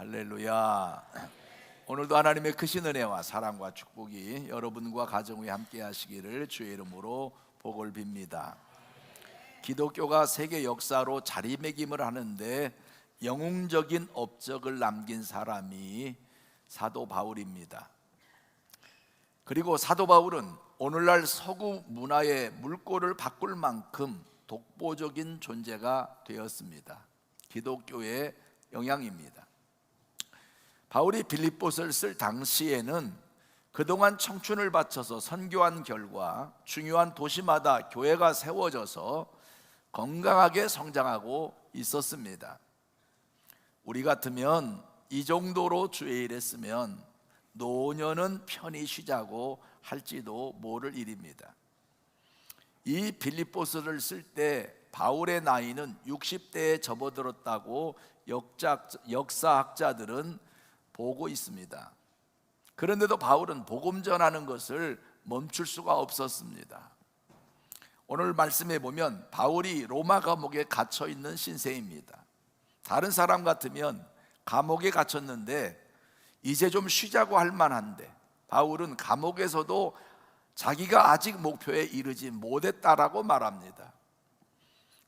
할렐루야. 오늘도 하나님의 크신 은혜와 사랑과 축복이 여러분과 가정 위에 함께 하시기를 주의 이름으로 복을 빕니다. 기독교가 세계 역사로 자리매김을 하는데 영웅적인 업적을 남긴 사람이 사도 바울입니다. 그리고 사도 바울은 오늘날 서구 문화의 물꼬를 바꿀 만큼 독보적인 존재가 되었습니다. 기독교의 영향입니다. 바울이 빌립보스를 쓸 당시에는 그동안 청춘을 바쳐서 선교한 결과 중요한 도시마다 교회가 세워져서 건강하게 성장하고 있었습니다. 우리 같으면 이 정도로 주의 일했으면 노년은 편히 쉬자고 할지도 모를 일입니다. 이 빌립보스를 쓸 때 바울의 나이는 60대에 접어들었다고 역사학자들은 보고 있습니다. 그런데도 바울은 복음 전하는 것을 멈출 수가 없었습니다. 오늘 말씀에 보면 바울이 로마 감옥에 갇혀 있는 신세입니다. 다른 사람 같으면 감옥에 갇혔는데 이제 좀 쉬자고 할 만한데 바울은 감옥에서도 자기가 아직 목표에 이르지 못했다라고 말합니다.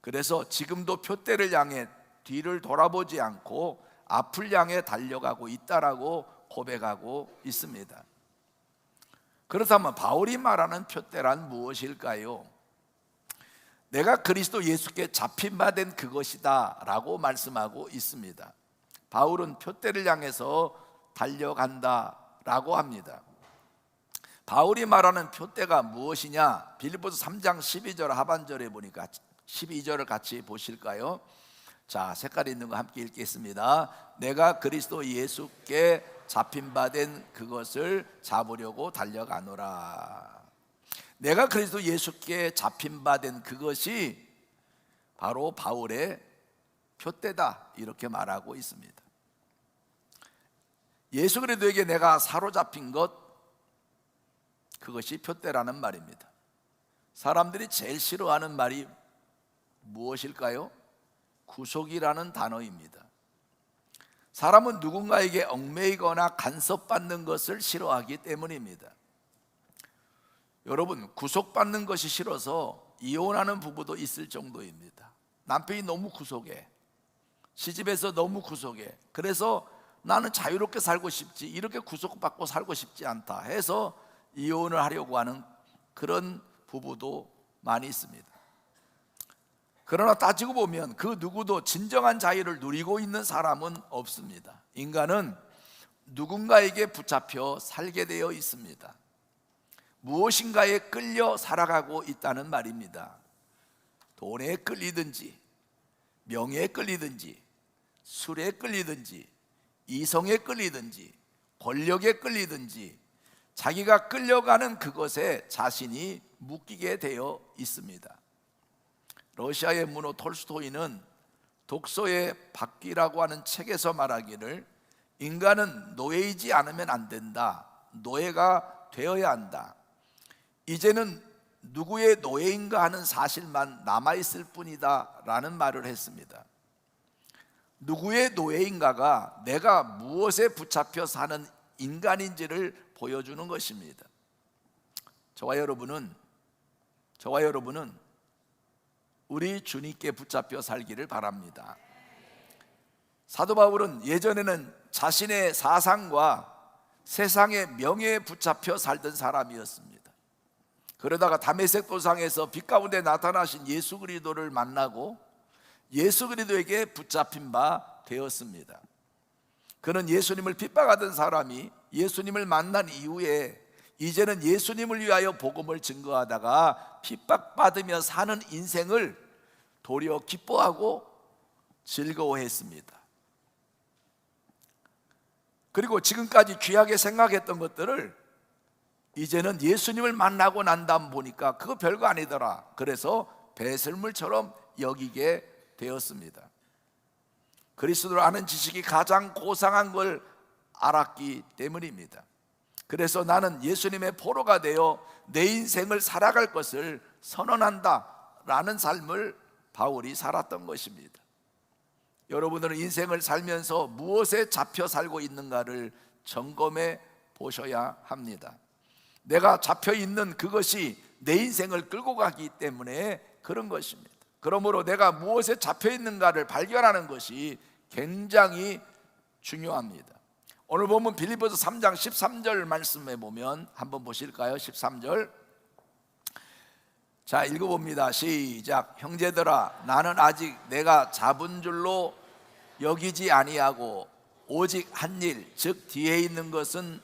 그래서 지금도 표대를 향해 뒤를 돌아보지 않고 앞을 향해 달려가고 있다라고 고백하고 있습니다. 그렇다면 바울이 말하는 표대란 무엇일까요? 내가 그리스도 예수께 잡힌 바 된 그것이다라고 말씀하고 있습니다. 바울은 표대를 향해서 달려간다라고 합니다. 바울이 말하는 표대가 무엇이냐? 빌립보서 3장 12절 하반절에 보니까 12절을 같이 보실까요? 자, 색깔 있는 거 함께 읽겠습니다. 내가 그리스도 예수께 잡힌 바 된 그것을 잡으려고 달려가노라. 내가 그리스도 예수께 잡힌 바 된 그것이 바로 바울의 표대다 이렇게 말하고 있습니다. 예수 그리스도에게 내가 사로잡힌 것 그것이 표대라는 말입니다. 사람들이 제일 싫어하는 말이 무엇일까요? 구속이라는 단어입니다. 사람은 누군가에게 얽매이거나 간섭받는 것을 싫어하기 때문입니다. 여러분, 구속받는 것이 싫어서 이혼하는 부부도 있을 정도입니다. 남편이 너무 구속해. 시집에서 너무 구속해. 그래서 나는 자유롭게 살고 싶지, 이렇게 구속받고 살고 싶지 않다 해서 이혼을 하려고 하는 그런 부부도 많이 있습니다. 그러나 따지고 보면 그 누구도 진정한 자유를 누리고 있는 사람은 없습니다. 인간은 누군가에게 붙잡혀 살게 되어 있습니다. 무엇인가에 끌려 살아가고 있다는 말입니다. 돈에 끌리든지, 명예에 끌리든지, 술에 끌리든지, 이성에 끌리든지, 권력에 끌리든지, 자기가 끌려가는 그것에 자신이 묶이게 되어 있습니다. 러시아의 문호 톨스토이는 독서의 바퀴라고 하는 책에서 말하기를 인간은 노예이지 않으면 안 된다. 노예가 되어야 한다. 이제는 누구의 노예인가 하는 사실만 남아있을 뿐이다. 라는 말을 했습니다. 누구의 노예인가가 내가 무엇에 붙잡혀 사는 인간인지를 보여주는 것입니다. 저와 여러분은, 저와 여러분은 우리 주님께 붙잡혀 살기를 바랍니다. 사도 바울은 예전에는 자신의 사상과 세상의 명예에 붙잡혀 살던 사람이었습니다. 그러다가 담에색 도상에서 빛 가운데 나타나신 예수 그리스도를 만나고 예수 그리스도에게 붙잡힌 바 되었습니다. 그는 예수님을 핍박하던 사람이 예수님을 만난 이후에 이제는 예수님을 위하여 복음을 증거하다가 핍박받으며 사는 인생을 도리어 기뻐하고 즐거워했습니다. 그리고 지금까지 귀하게 생각했던 것들을 이제는 예수님을 만나고 난 다음 보니까 그거 별거 아니더라. 그래서 배설물처럼 여기게 되었습니다. 그리스도를 아는 지식이 가장 고상한 걸 알았기 때문입니다. 그래서 나는 예수님의 포로가 되어 내 인생을 살아갈 것을 선언한다 라는 삶을 바울이 살았던 것입니다. 여러분들은 인생을 살면서 무엇에 잡혀 살고 있는가를 점검해 보셔야 합니다. 내가 잡혀 있는 그것이 내 인생을 끌고 가기 때문에 그런 것입니다. 그러므로 내가 무엇에 잡혀 있는가를 발견하는 것이 굉장히 중요합니다. 오늘 보면 빌리포스 3장 13절 말씀에 보면 한번 보실까요? 13절. 자, 읽어봅니다. 시작. 형제들아, 나는 아직 내가 잡은 줄로 여기지 아니하고 오직 한 일, 즉 뒤에 있는 것은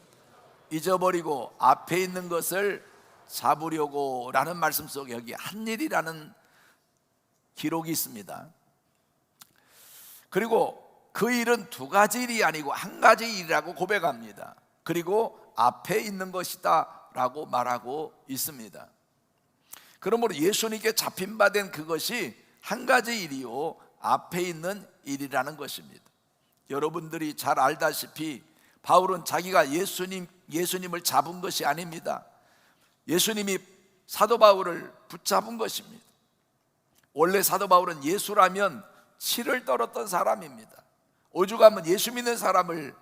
잊어버리고 앞에 있는 것을 잡으려고라는 말씀 속에 여기 한 일이라는 기록이 있습니다. 그리고 그 일은 두 가지 일이 아니고 한 가지 일이라고 고백합니다. 그리고 앞에 있는 것이다라고 말하고 있습니다. 그러므로 예수님께 잡힌 바 된 그것이 한 가지 일이요 앞에 있는 일이라는 것입니다. 여러분들이 잘 알다시피 바울은 자기가 예수님 예수님을 잡은 것이 아닙니다. 예수님이 사도 바울을 붙잡은 것입니다. 원래 사도 바울은 예수라면 치를 떨었던 사람입니다. 오죽하면 예수 믿는 사람을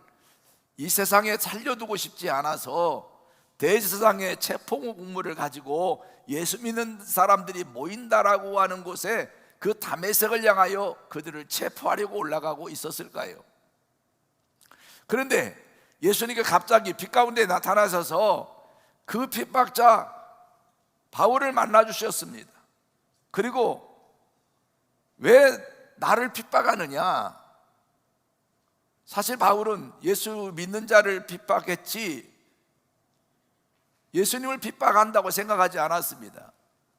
이 세상에 살려두고 싶지 않아서 대세상의 체포 국물을 가지고 예수 믿는 사람들이 모인다라고 하는 곳에 그 담에색을 향하여 그들을 체포하려고 올라가고 있었을까요? 그런데 예수님께 갑자기 빛 가운데 나타나셔서 그 핍박자 바울을 만나 주셨습니다. 그리고 왜 나를 핍박하느냐? 사실 바울은 예수 믿는 자를 핍박했지 예수님을 핍박한다고 생각하지 않았습니다.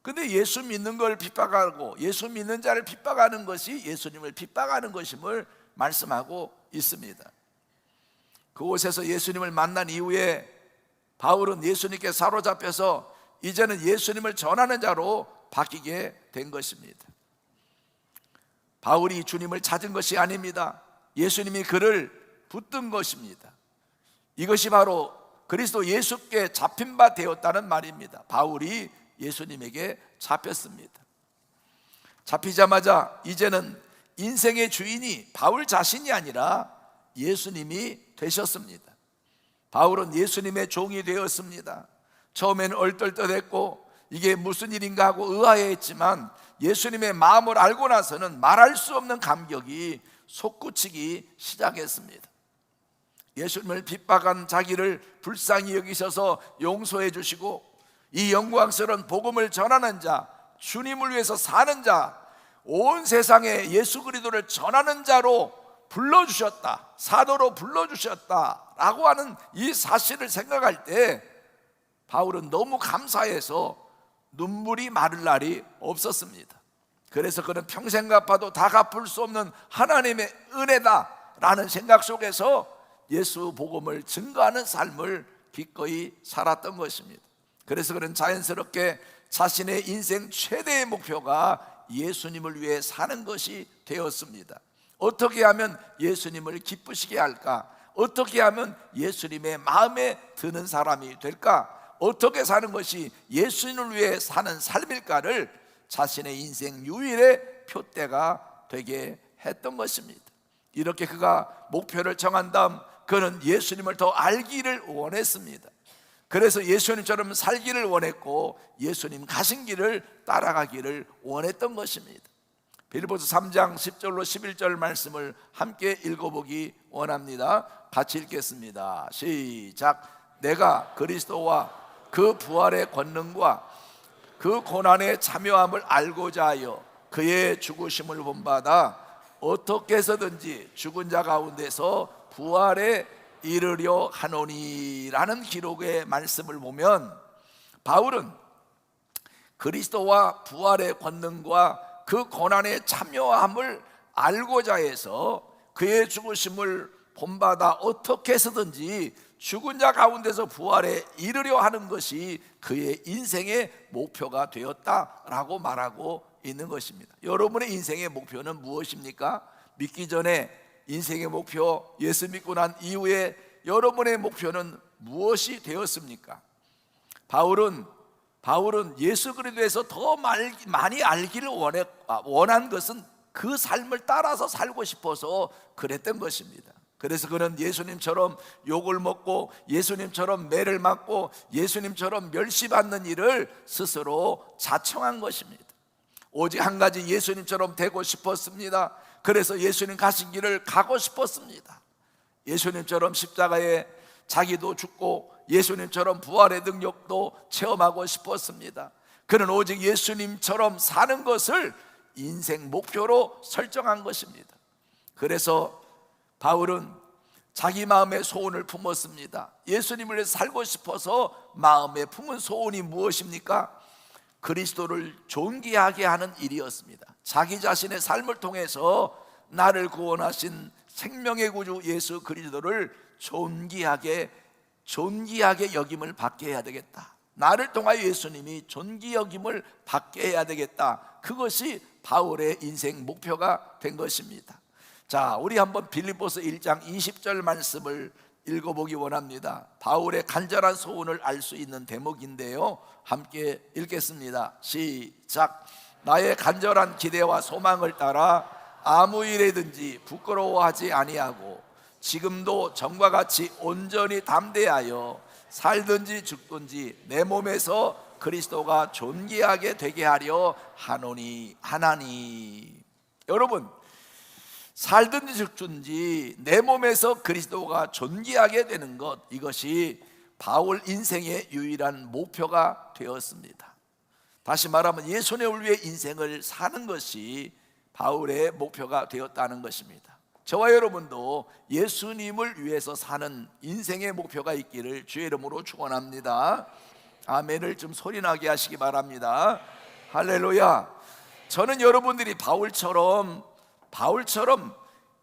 근데 예수 믿는 걸 핍박하고 예수 믿는 자를 핍박하는 것이 예수님을 핍박하는 것임을 말씀하고 있습니다. 그곳에서 예수님을 만난 이후에 바울은 예수님께 사로잡혀서 이제는 예수님을 전하는 자로 바뀌게 된 것입니다. 바울이 주님을 찾은 것이 아닙니다. 예수님이 그를 붙든 것입니다. 이것이 바로 그리스도 예수께 잡힌 바 되었다는 말입니다. 바울이 예수님에게 잡혔습니다. 잡히자마자 이제는 인생의 주인이 바울 자신이 아니라 예수님이 되셨습니다. 바울은 예수님의 종이 되었습니다. 처음에는 얼떨떨했고 이게 무슨 일인가 하고 의아해했지만 예수님의 마음을 알고 나서는 말할 수 없는 감격이 솟구치기 시작했습니다. 예수님을 핍박한 자기를 불쌍히 여기셔서 용서해 주시고 이 영광스러운 복음을 전하는 자, 주님을 위해서 사는 자, 온 세상에 예수 그리스도를 전하는 자로 불러 주셨다. 사도로 불러 주셨다라고 하는 이 사실을 생각할 때 바울은 너무 감사해서 눈물이 마를 날이 없었습니다. 그래서 그는 평생 갚아도 다 갚을 수 없는 하나님의 은혜다라는 생각 속에서 예수 복음을 증거하는 삶을 기꺼이 살았던 것입니다. 그래서 그는 자연스럽게 자신의 인생 최대의 목표가 예수님을 위해 사는 것이 되었습니다. 어떻게 하면 예수님을 기쁘시게 할까? 어떻게 하면 예수님의 마음에 드는 사람이 될까? 어떻게 사는 것이 예수님을 위해 사는 삶일까를 자신의 인생 유일의 표대가 되게 했던 것입니다. 이렇게 그가 목표를 정한 다음 그는 예수님을 더 알기를 원했습니다. 그래서 예수님처럼 살기를 원했고 예수님 가신 길을 따라가기를 원했던 것입니다. 빌보스 3장 10절로 11절 말씀을 함께 읽어보기 원합니다. 같이 읽겠습니다. 시작. 내가 그리스도와 그 부활의 권능과 그 고난의 참여함을 알고자 하여 그의 죽으심을 본받아 어떻게 해서든지 죽은 자 가운데서 부활에 이르려 하노니라는 기록의 말씀을 보면 바울은 그리스도와 부활의 권능과 그 고난의 참여함을 알고자 해서 그의 죽으심을 본받아 어떻게 해서든지 죽은 자 가운데서 부활에 이르려 하는 것이 그의 인생의 목표가 되었다라고 말하고 있는 것입니다. 여러분의 인생의 목표는 무엇입니까? 믿기 전에 인생의 목표, 예수 믿고 난 이후에 여러분의 목표는 무엇이 되었습니까? 바울은 바울은 예수 그리스도에서 더 많이 알기를 원해, 아, 원한 것은 그 삶을 따라서 살고 싶어서 그랬던 것입니다. 그래서 그는 예수님처럼 욕을 먹고 예수님처럼 매를 맞고 예수님처럼 멸시받는 일을 스스로 자청한 것입니다. 오직 한 가지 예수님처럼 되고 싶었습니다. 그래서 예수님 가신 길을 가고 싶었습니다. 예수님처럼 십자가에 자기도 죽고 예수님처럼 부활의 능력도 체험하고 싶었습니다. 그는 오직 예수님처럼 사는 것을 인생 목표로 설정한 것입니다. 그래서 바울은 자기 마음의 소원을 품었습니다. 예수님을 살고 싶어서 마음에 품은 소원이 무엇입니까? 그리스도를 존귀하게 하는 일이었습니다. 자기 자신의 삶을 통해서 나를 구원하신 생명의 구주 예수 그리스도를 존귀하게 존귀하게 여김을 받게 해야 되겠다. 나를 통하여 예수님이 존귀 여김을 받게 해야 되겠다. 그것이 바울의 인생 목표가 된 것입니다. 자, 우리 한번 빌립보서 1장 20절 말씀을 읽어보기 원합니다. 바울의 간절한 소원을 알 수 있는 대목인데요. 함께 읽겠습니다. 시작. 나의 간절한 기대와 소망을 따라 아무 일에든지 부끄러워하지 아니하고 지금도 전과 같이 온전히 담대하여 살든지 죽든지 내 몸에서 그리스도가 존귀하게 되게 하려 하노니 하나니 여러분 살든지 죽든지 내 몸에서 그리스도가 존귀하게 되는 것 이것이 바울 인생의 유일한 목표가 되었습니다. 다시 말하면 예수님을 위해 인생을 사는 것이 바울의 목표가 되었다는 것입니다. 저와 여러분도 예수님을 위해서 사는 인생의 목표가 있기를 주의 이름으로 축원합니다. 아멘을 좀 소리나게 하시기 바랍니다. 할렐루야. 저는 여러분들이 바울처럼 바울처럼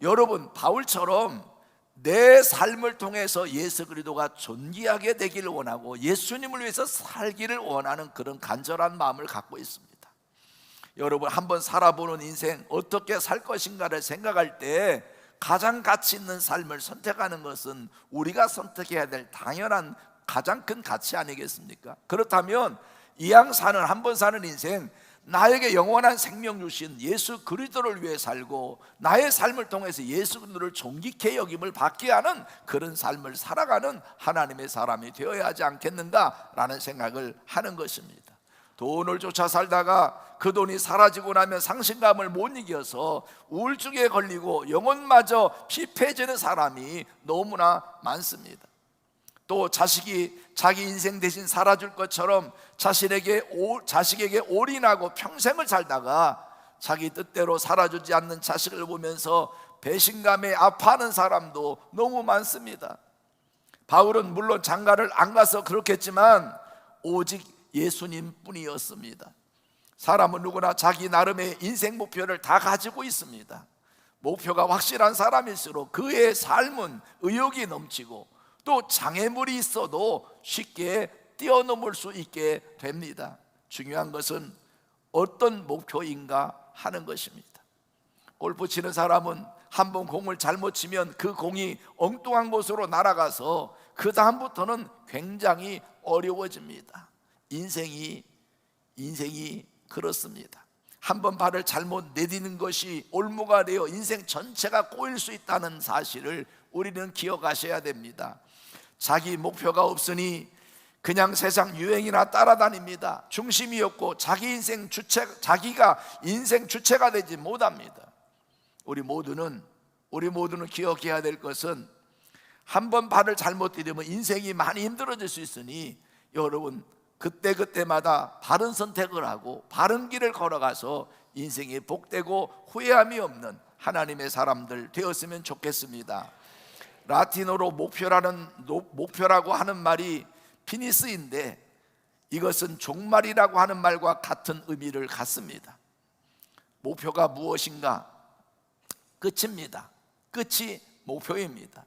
여러분 바울처럼 내 삶을 통해서 예수 그리스도가 존귀하게 되기를 원하고 예수님을 위해서 살기를 원하는 그런 간절한 마음을 갖고 있습니다. 여러분 한번 살아보는 인생 어떻게 살 것인가를 생각할 때 가장 가치 있는 삶을 선택하는 것은 우리가 선택해야 될 당연한 가장 큰 가치 아니겠습니까? 그렇다면 이왕 사는 한 번 사는 인생 나에게 영원한 생명 주신 예수 그리스도를 위해 살고 나의 삶을 통해서 예수 그리스도를 존귀케 여김을 받게 하는 그런 삶을 살아가는 하나님의 사람이 되어야 하지 않겠는가라는 생각을 하는 것입니다. 돈을 쫓아 살다가 그 돈이 사라지고 나면 상실감을 못 이겨서 우울증에 걸리고 영혼마저 피폐해지는 사람이 너무나 많습니다. 또 자식이 자기 인생 대신 살아줄 것처럼 자신에게 오, 자식에게 올인하고 평생을 살다가 자기 뜻대로 살아주지 않는 자식을 보면서 배신감에 아파하는 사람도 너무 많습니다. 바울은 물론 장가를 안 가서 그렇겠지만 오직 예수님 뿐이었습니다. 사람은 누구나 자기 나름의 인생 목표를 다 가지고 있습니다. 목표가 확실한 사람일수록 그의 삶은 의욕이 넘치고 또 장애물이 있어도 쉽게 뛰어넘을 수 있게 됩니다. 중요한 것은 어떤 목표인가 하는 것입니다. 골프 치는 사람은 한 번 공을 잘못 치면 그 공이 엉뚱한 곳으로 날아가서 그 다음부터는 굉장히 어려워집니다. 인생이 인생이 그렇습니다. 한 번 발을 잘못 내디는 것이 올무가 되어 인생 전체가 꼬일 수 있다는 사실을 우리는 기억하셔야 됩니다. 자기 목표가 없으니 그냥 세상 유행이나 따라다닙니다. 중심이 없고 자기 인생 주체 자기가 인생 주체가 되지 못합니다. 우리 모두는 우리 모두는 기억해야 될 것은 한 번 발을 잘못 디디면 인생이 많이 힘들어질 수 있으니 여러분 그때 그때마다 바른 선택을 하고 바른 길을 걸어가서 인생이 복되고 후회함이 없는 하나님의 사람들 되었으면 좋겠습니다. 라틴어로 목표라는 목표라고 하는 말이 피니스인데 이것은 종말이라고 하는 말과 같은 의미를 갖습니다. 목표가 무엇인가? 끝입니다. 끝이 목표입니다.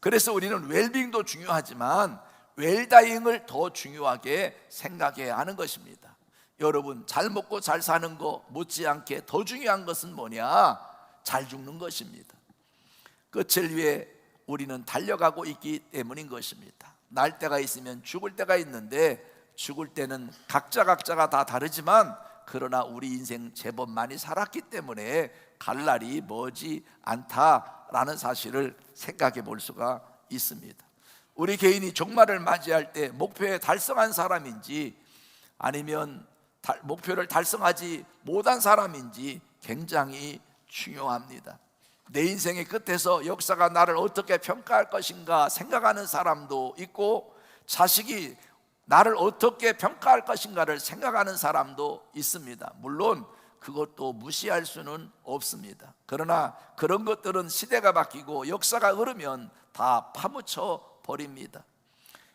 그래서 우리는 웰빙도 중요하지만 웰다잉을 더 중요하게 생각해야 하는 것입니다. 여러분 잘 먹고 잘 사는 거 못지않게 더 중요한 것은 뭐냐? 잘 죽는 것입니다. 끝을 위해 우리는 달려가고 있기 때문인 것입니다. 날 때가 있으면 죽을 때가 있는데 죽을 때는 각자 각자가 다 다르지만 그러나 우리 인생 제법 많이 살았기 때문에 갈 날이 머지 않다라는 사실을 생각해 볼 수가 있습니다. 우리 개인이 종말을 맞이할 때 목표에 달성한 사람인지 아니면 달- 목표를 달성하지 못한 사람인지 굉장히 중요합니다. 내 인생의 끝에서 역사가 나를 어떻게 평가할 것인가 생각하는 사람도 있고 자식이 나를 어떻게 평가할 것인가를 생각하는 사람도 있습니다. 물론 그것도 무시할 수는 없습니다. 그러나 그런 것들은 시대가 바뀌고 역사가 흐르면 다 파묻혀 버립니다.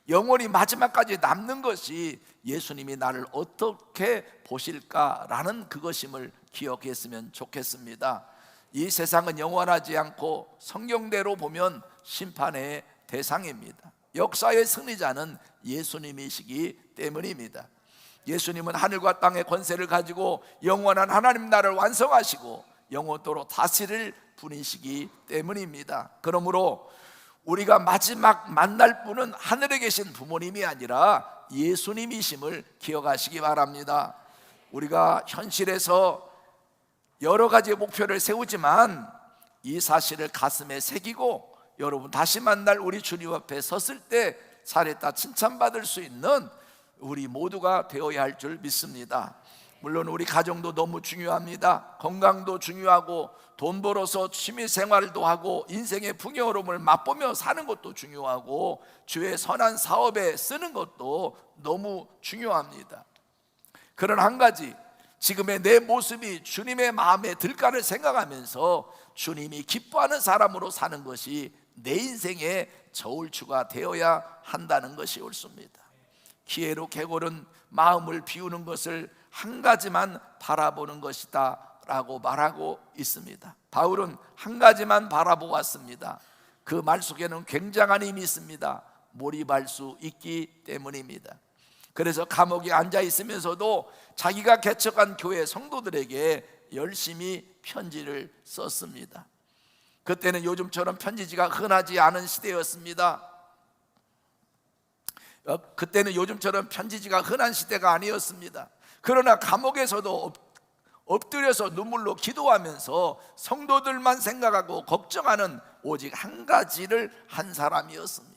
영원히 마지막까지 남는 것이 예수님이 나를 어떻게 보실까라는 그것임을 기억했으면 좋겠습니다. 이 세상은 영원하지 않고 성경대로 보면 심판의 대상입니다. 역사의 승리자는 예수님이시기 때문입니다. 예수님은 하늘과 땅의 권세를 가지고 영원한 하나님 나라를 완성하시고 영원토록 다스릴 분이시기 때문입니다. 그러므로 우리가 마지막 만날 분은 하늘에 계신 부모님이 아니라 예수님이심을 기억하시기 바랍니다. 우리가 현실에서 여러 가지 목표를 세우지만 이 사실을 가슴에 새기고 여러분 다시 만날 우리 주님 앞에 섰을 때 잘했다 칭찬받을 수 있는 우리 모두가 되어야 할 줄 믿습니다. 물론 우리 가정도 너무 중요합니다. 건강도 중요하고 돈 벌어서 취미 생활도 하고 인생의 풍요로움을 맛보며 사는 것도 중요하고 주의 선한 사업에 쓰는 것도 너무 중요합니다. 그런 한 가지 지금의 내 모습이 주님의 마음에 들까를 생각하면서 주님이 기뻐하는 사람으로 사는 것이 내 인생의 저울추가 되어야 한다는 것이 옳습니다. 기회로 개골은 마음을 비우는 것을 한 가지만 바라보는 것이다 라고 말하고 있습니다. 바울은 한 가지만 바라보았습니다. 그 말 속에는 굉장한 힘이 있습니다. 몰입할 수 있기 때문입니다. 그래서 감옥에 앉아 있으면서도 자기가 개척한 교회 성도들에게 열심히 편지를 썼습니다. 그때는 요즘처럼 편지지가 흔하지 않은 시대였습니다. 어, 그때는 요즘처럼 편지지가 흔한 시대가 아니었습니다. 그러나 감옥에서도 엎- 엎드려서 눈물로 기도하면서 성도들만 생각하고 걱정하는 오직 한 가지를 한 사람이었습니다.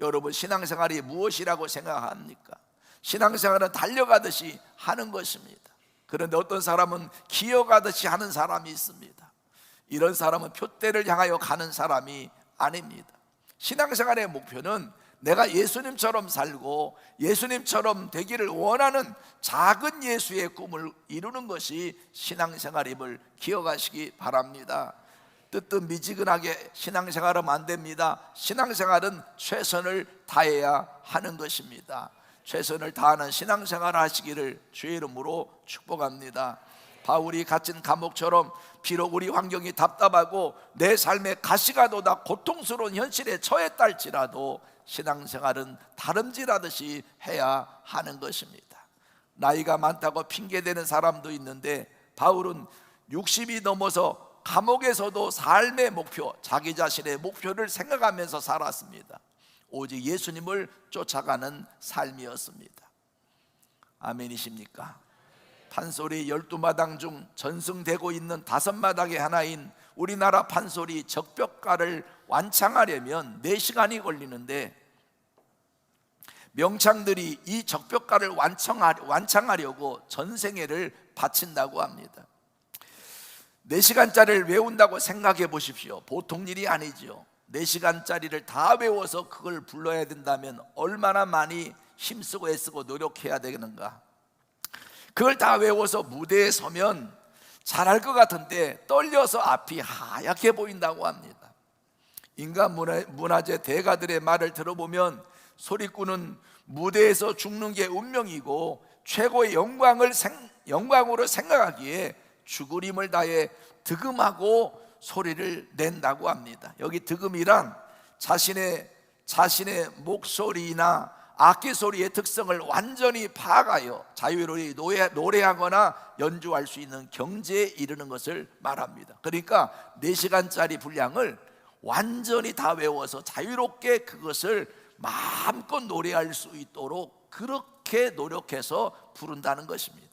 여러분 신앙생활이 무엇이라고 생각합니까? 신앙생활은 달려가듯이 하는 것입니다. 그런데 어떤 사람은 기어가듯이 하는 사람이 있습니다. 이런 사람은 표대를 향하여 가는 사람이 아닙니다. 신앙생활의 목표는 내가 예수님처럼 살고 예수님처럼 되기를 원하는 작은 예수의 꿈을 이루는 것이 신앙생활임을 기억하시기 바랍니다. 뜨뜻 미지근하게 신앙생활하면 안 됩니다. 신앙생활은 최선을 다해야 하는 것입니다. 최선을 다하는 신앙생활 하시기를 주의 이름으로 축복합니다. 바울이 갇힌 감옥처럼 비록 우리 환경이 답답하고 내 삶에 가시가 돋아 고통스러운 현실에 처했다 할지라도 신앙생활은 다름질하듯이 해야 하는 것입니다. 나이가 많다고 핑계대는 사람도 있는데 바울은 60이 넘어서 감옥에서도 삶의 목표, 자기 자신의 목표를 생각하면서 살았습니다. 오직 예수님을 쫓아가는 삶이었습니다. 아멘이십니까? 판소리 열두 마당 중 전승되고 있는 다섯 마당의 하나인 우리나라 판소리 적벽가를 완창하려면 4시간이 걸리는데 명창들이 이 적벽가를 완창하, 완창하려고 전생애를 바친다고 합니다. 4시간짜리를 외운다고 생각해 보십시오. 보통 일이 아니죠. 4시간짜리를 다 외워서 그걸 불러야 된다면 얼마나 많이 힘쓰고 애쓰고 노력해야 되는가. 그걸 다 외워서 무대에 서면 잘할 것 같은데 떨려서 앞이 하얗게 보인다고 합니다. 인간 문화, 문화재 대가들의 말을 들어보면 소리꾼은 무대에서 죽는 게 운명이고 최고의 영광을 생, 영광으로 생각하기에 죽을 힘을 다해 득음하고 소리를 낸다고 합니다. 여기 득음이란 자신의 자신의 목소리나 악기 소리의 특성을 완전히 파악하여 자유로이 노래, 노래하거나 연주할 수 있는 경지에 이르는 것을 말합니다. 그러니까 4시간짜리 분량을 완전히 다 외워서 자유롭게 그것을 마음껏 노래할 수 있도록 그렇게 노력해서 부른다는 것입니다.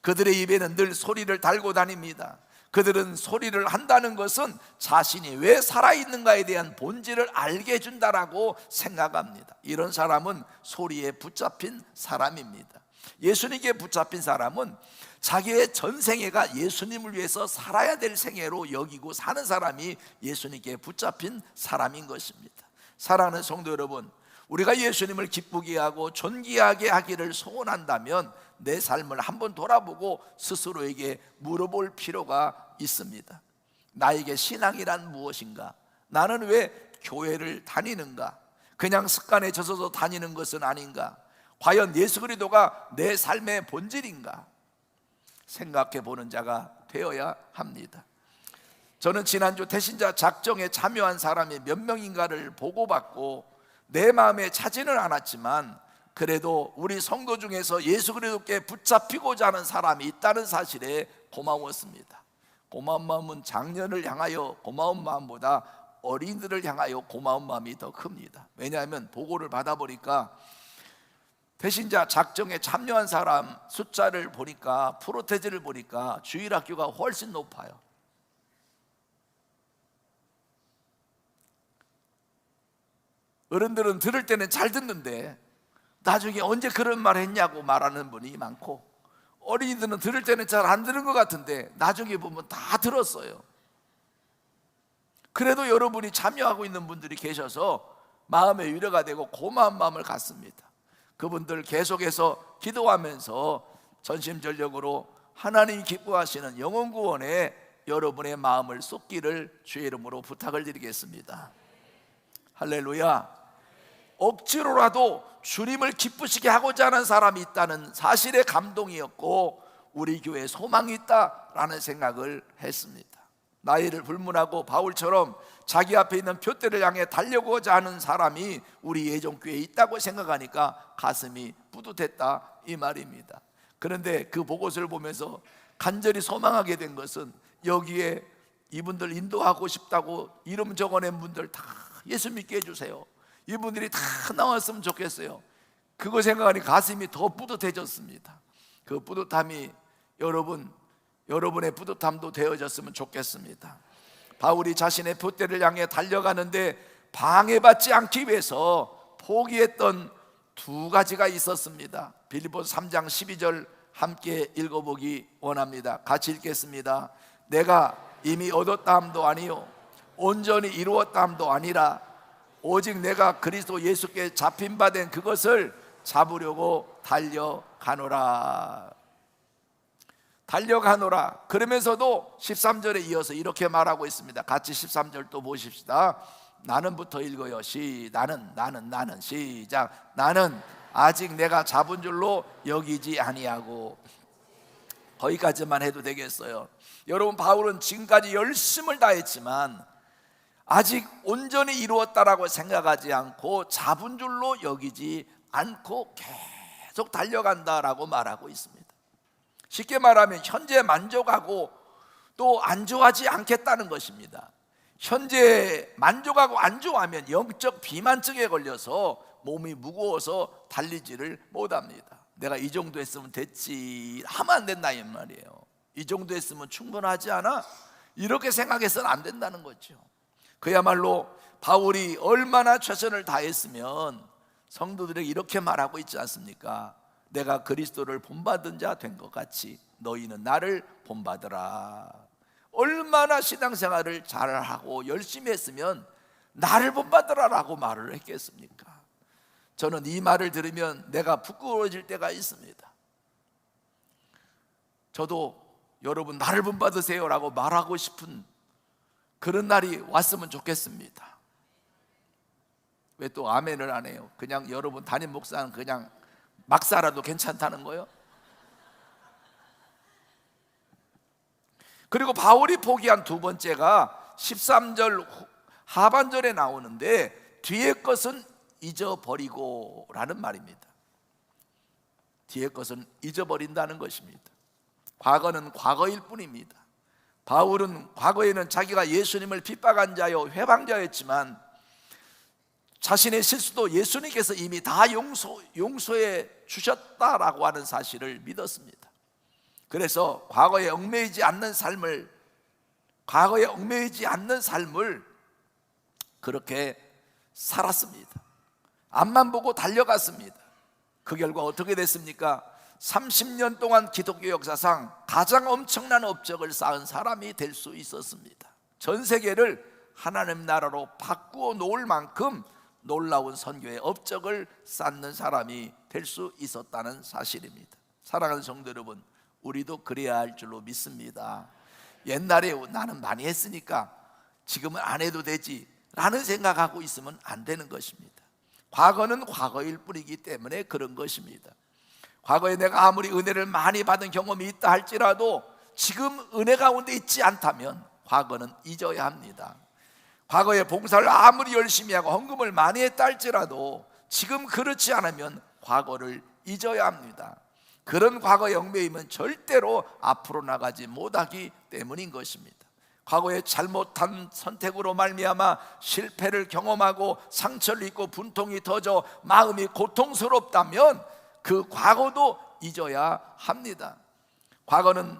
그들의 입에는 늘 소리를 달고 다닙니다. 그들은 소리를 한다는 것은 자신이 왜 살아있는가에 대한 본질을 알게 해준다라고 생각합니다. 이런 사람은 소리에 붙잡힌 사람입니다. 예수님께 붙잡힌 사람은 자기의 전 생애가 예수님을 위해서 살아야 될 생애로 여기고 사는 사람이 예수님께 붙잡힌 사람인 것입니다. 사랑하는 성도 여러분, 우리가 예수님을 기쁘게 하고 존귀하게 하기를 소원한다면 내 삶을 한번 돌아보고 스스로에게 물어볼 필요가 있습니다. 나에게 신앙이란 무엇인가? 나는 왜 교회를 다니는가? 그냥 습관에 젖어서 다니는 것은 아닌가? 과연 예수 그리스도가 내 삶의 본질인가? 생각해 보는 자가 되어야 합니다. 저는 지난주 대신자 작정에 참여한 사람이 몇 명인가를 보고받고 내 마음에 차지는 않았지만 그래도 우리 성도 중에서 예수 그리스도께 붙잡히고자 하는 사람이 있다는 사실에 고마웠습니다. 고마운 마음은 장년을 향하여 고마운 마음보다 어린이들을 향하여 고마운 마음이 더 큽니다. 왜냐하면 보고를 받아보니까 배신자 작정에 참여한 사람 숫자를 보니까 프로테즈를 보니까 주일학교가 훨씬 높아요. 어른들은 들을 때는 잘 듣는데 나중에 언제 그런 말 했냐고 말하는 분이 많고 어린이들은 들을 때는 잘 안 들은 것 같은데 나중에 보면 다 들었어요. 그래도 여러분이 참여하고 있는 분들이 계셔서 마음의 위로가 되고 고마운 마음을 갖습니다. 그분들 계속해서 기도하면서 전심전력으로 하나님 기뻐하시는 영원 구원에 여러분의 마음을 쏟기를 주의 이름으로 부탁을 드리겠습니다. 할렐루야. 억지로라도 주님을 기쁘시게 하고자 하는 사람이 있다는 사실의 감동이었고 우리 교회에 소망이 있다라는 생각을 했습니다. 나이를 불문하고 바울처럼 자기 앞에 있는 표대를 향해 달려고자 하는 사람이 우리 예정교회에 있다고 생각하니까 가슴이 뿌듯했다 이 말입니다. 그런데 그 보고서를 보면서 간절히 소망하게 된 것은 여기에 이분들 인도하고 싶다고 이름 적어낸 분들 다 예수 믿게 해주세요. 이분들이 다 나왔으면 좋겠어요. 그거 생각하니 가슴이 더 뿌듯해졌습니다. 그 뿌듯함이 여러분, 여러분의 뿌듯함도 되어졌으면 좋겠습니다. 바울이 자신의 표대를 향해 달려가는데 방해받지 않기 위해서 포기했던 두 가지가 있었습니다. 빌리포스 3장 12절 함께 읽어보기 원합니다. 같이 읽겠습니다. 내가 이미 얻었다함도 아니요 온전히 이루었다함도 아니라 오직 내가 그리스도 예수께 잡힌 바 된 그것을 잡으려고 달려가노라. 달려가노라. 그러면서도 13절에 이어서 이렇게 말하고 있습니다. 같이 13절 또 보십시다. 나는부터 읽어요. 시 나는 나는 나는 시작. 나는 아직 내가 잡은 줄로 여기지 아니하고 거기까지만 해도 되겠어요. 여러분 바울은 지금까지 열심을 다했지만 아직 온전히 이루었다라고 생각하지 않고 잡은 줄로 여기지 않고 계속 달려간다라고 말하고 있습니다. 쉽게 말하면 현재 만족하고 또 안좋아하지 않겠다는 것입니다. 현재 만족하고 안좋아하면 영적 비만증에 걸려서 몸이 무거워서 달리지를 못합니다. 내가 이 정도 했으면 됐지 하면 안 된다 이 말이에요. 이 정도 했으면 충분하지 않아? 이렇게 생각해서는 안 된다는 거죠. 그야말로 바울이 얼마나 최선을 다했으면 성도들에게 이렇게 말하고 있지 않습니까? 내가 그리스도를 본받은 자 된 것 같이 너희는 나를 본받으라. 얼마나 신앙생활을 잘하고 열심히 했으면 나를 본받으라라고 말을 했겠습니까? 저는 이 말을 들으면 내가 부끄러워질 때가 있습니다. 저도 여러분 나를 본받으세요라고 말하고 싶은 그런 날이 왔으면 좋겠습니다. 왜 또 아멘을 안 해요? 그냥 여러분 담임 목사는 그냥 막 살아도 괜찮다는 거요? 그리고 바울이 포기한 두 번째가 13절 하반절에 나오는데 뒤에 것은 잊어버리고 라는 말입니다. 뒤에 것은 잊어버린다는 것입니다. 과거는 과거일 뿐입니다. 바울은 과거에는 자기가 예수님을 핍박한 자요 회방자였지만 자신의 실수도 예수님께서 이미 다 용서, 용서해 주셨다라고 하는 사실을 믿었습니다. 그래서 과거에 얽매이지 않는 삶을 과거에 얽매이지 않는 삶을 그렇게 살았습니다. 앞만 보고 달려갔습니다. 그 결과 어떻게 됐습니까? 30년 동안 기독교 역사상 가장 엄청난 업적을 쌓은 사람이 될 수 있었습니다. 전 세계를 하나님 나라로 바꾸어 놓을 만큼 놀라운 선교의 업적을 쌓는 사람이 될 수 있었다는 사실입니다. 사랑하는 성도 여러분, 우리도 그래야 할 줄로 믿습니다. 옛날에 나는 많이 했으니까 지금은 안 해도 되지 라는 생각하고 있으면 안 되는 것입니다. 과거는 과거일 뿐이기 때문에 그런 것입니다. 과거에 내가 아무리 은혜를 많이 받은 경험이 있다 할지라도 지금 은혜 가운데 있지 않다면 과거는 잊어야 합니다. 과거에 봉사를 아무리 열심히 하고 헌금을 많이 했다 할지라도 지금 그렇지 않으면 과거를 잊어야 합니다. 그런 과거 영매이면 절대로 앞으로 나가지 못하기 때문인 것입니다. 과거에 잘못한 선택으로 말미암아 실패를 경험하고 상처를 입고 분통이 터져 마음이 고통스럽다면 그 과거도 잊어야 합니다. 과거는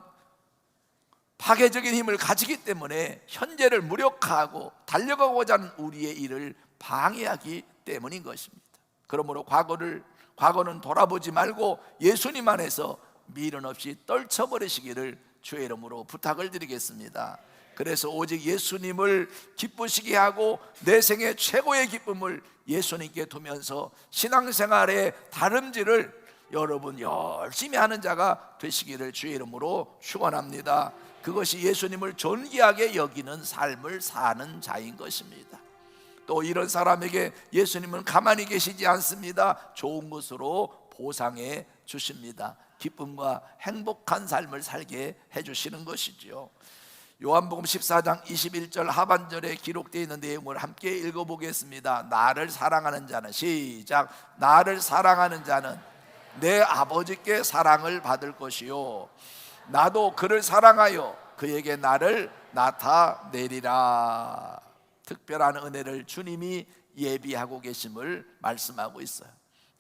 파괴적인 힘을 가지기 때문에 현재를 무력화하고 달려가고자 하는 우리의 일을 방해하기 때문인 것입니다. 그러므로 과거를 과거는 돌아보지 말고 예수님 안에서 미련 없이 떨쳐버리시기를 주의 이름으로 부탁을 드리겠습니다. 그래서 오직 예수님을 기쁘시게 하고 내 생의 최고의 기쁨을 예수님께 두면서 신앙생활의 다름질을 여러분 열심히 하는 자가 되시기를 주의 이름으로 축원합니다. 그것이 예수님을 존귀하게 여기는 삶을 사는 자인 것입니다. 또 이런 사람에게 예수님은 가만히 계시지 않습니다. 좋은 것으로 보상해 주십니다. 기쁨과 행복한 삶을 살게 해 주시는 것이지요. 요한복음 14장 21절 하반절에 기록되어 있는 내용을 함께 읽어보겠습니다. 나를 사랑하는 자는 시작. 나를 사랑하는 자는 내 아버지께 사랑을 받을 것이요. 나도 그를 사랑하여 그에게 나를 나타내리라. 특별한 은혜를 주님이 예비하고 계심을 말씀하고 있어요.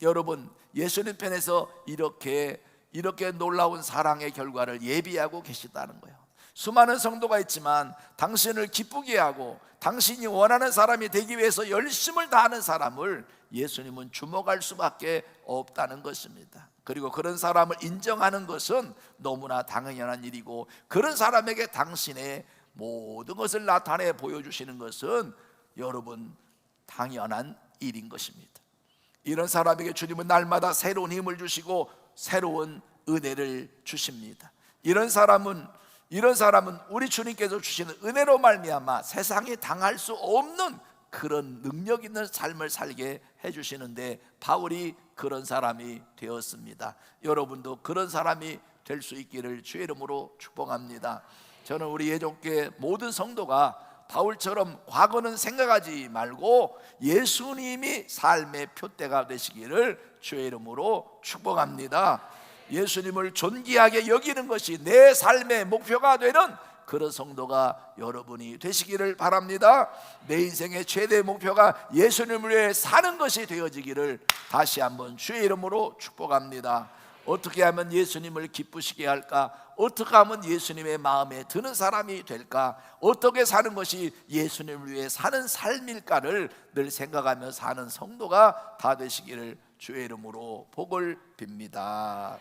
여러분, 예수님 편에서 이렇게 이렇게 놀라운 사랑의 결과를 예비하고 계시다는 거예요. 수많은 성도가 있지만 당신을 기쁘게 하고 당신이 원하는 사람이 되기 위해서 열심을 다하는 사람을 예수님은 주목할 수밖에 없다는 것입니다. 그리고 그런 사람을 인정하는 것은 너무나 당연한 일이고 그런 사람에게 당신의 모든 것을 나타내 보여주시는 것은 여러분 당연한 일인 것입니다. 이런 사람에게 주님은 날마다 새로운 힘을 주시고 새로운 은혜를 주십니다. 이런 사람은 이런 사람은 우리 주님께서 주시는 은혜로 말미암아 세상에 당할 수 없는 그런 능력 있는 삶을 살게 해 주시는데 바울이 그런 사람이 되었습니다. 여러분도 그런 사람이 될 수 있기를 주의 이름으로 축복합니다. 저는 우리 예종교회 모든 성도가 바울처럼 과거는 생각하지 말고 예수님이 삶의 표대가 되시기를 주의 이름으로 축복합니다. 예수님을 존귀하게 여기는 것이 내 삶의 목표가 되는 그런 성도가 여러분이 되시기를 바랍니다. 내 인생의 최대 목표가 예수님을 위해 사는 것이 되어지기를 다시 한번 주의 이름으로 축복합니다. 어떻게 하면 예수님을 기쁘시게 할까? 어떻게 하면 예수님의 마음에 드는 사람이 될까? 어떻게 사는 것이 예수님을 위해 사는 삶일까를 늘 생각하며 사는 성도가 다 되시기를 주의 이름으로 복을 빕니다.